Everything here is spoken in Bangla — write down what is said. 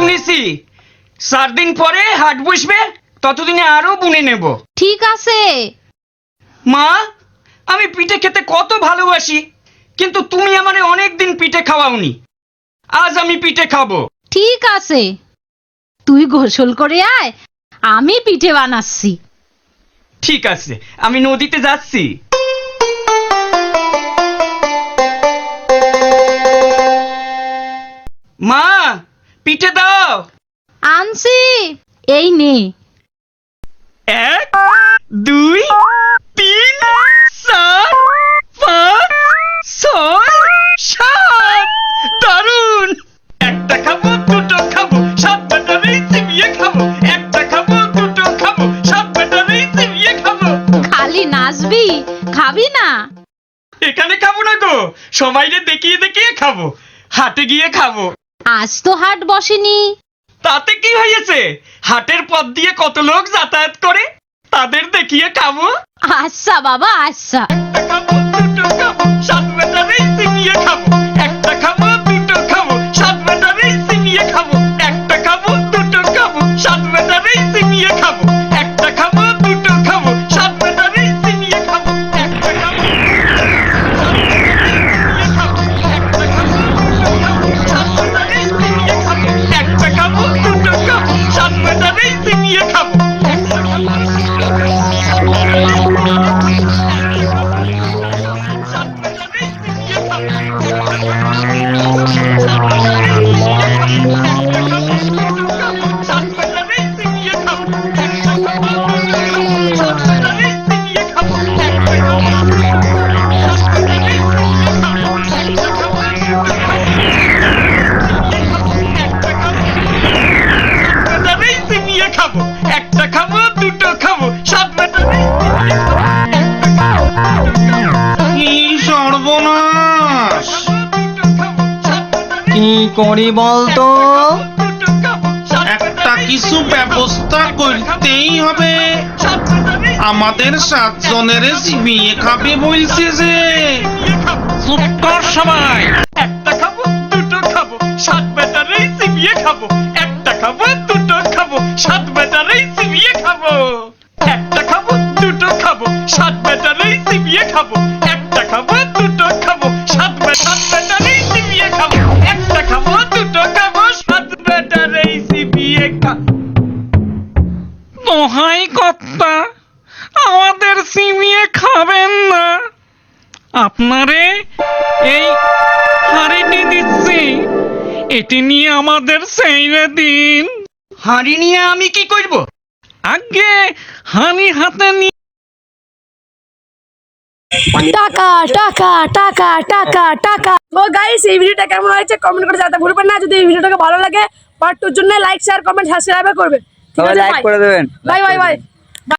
বুনেছি চার দিন পরে হাট বসবে ততদিনে আরও বুনে নেব। ঠিক আছে। মা আমি পিঠে খেতে কত ভালোবাসি কিন্তু তুমি আমারে অনেক দিন পিঠে খাওয়াওনি। আজ আমি পিঠে খাব। ঠিক আছে। তুই গোসল করে আয় আমি পিঠে বানাচ্ছি। ঠিক আছে আমি নদীতে যাচ্ছি। মা পিঠে দাও। আনছি। এই নে। এক দুই তিন চার পাঁচ ছয় সাত। দারুণ একটা খাব দুটো খাব সাত ব্যাটারি চিবিয়ে খাব। একটা খাব দুটো খাব সাত ব্যাটারি চিবিয়ে খাব। খালি নাচবি খাবি না? এখানে খাব না গো সবাইকে দেখিয়ে দেখিয়ে খাব হাটে গিয়ে খাব। আজ তো হাট বসেনি। তাতে কি হয়েছে? হাটের পথ দিয়ে কত লোক যাতায়াত করে? তাদের দেখিয়ে খাব। আচ্ছা বাবা আচ্ছা। একটা খাব দুটো খাব সাত ব্যাটারি চিবিয়ে খাব। একটা খাব দুটো খাব সাত ব্যাটারি চিবিয়ে খাব। একটা খাব দুটো খাব সাত ব্যাটারি চিবিয়ে খাব। একটা খাব কি করি বলতো? একটা কিছু ব্যবস্থা করতেই হবে। আমাদের সাতজনের বিয়ে খাবে বলছে যে। চুপ কর সবাই। একটা খাব দুটো খাব সাত ব্যাটারি চিবিয়ে খাব। একটা খাব দুটো খাব সাত ব্যাটারি চিবিয়ে খাব। একটা খাব দুটো খাব সাত ব্যাটারি চিবিয়ে খাব। দোহাই কর্তা আমাদের সিমিয়ে খাবেন না। আপনারে এই হাড়িটি দিচ্ছি এটি নিয়ে আমাদের সেইরে দিন। হাঁড়ি নিয়ে আমি কি করব? আগে হানি হাতে নিয়ে টাকা টাকা টাকা টাকা টাকা। তো গাইস এই ভিডিওটা কেমন হয়েছে? কমেন্ট করে জানাতে ভুলবেন না। যদি এই ভিডিওটাকে ভালো লাগে পার্ট টুর জন্য লাইক শেয়ার কমেন্ট সাবস্ক্রাইব করবেন। ঠিক আছে লাইক করে দেবেন। Bye bye bye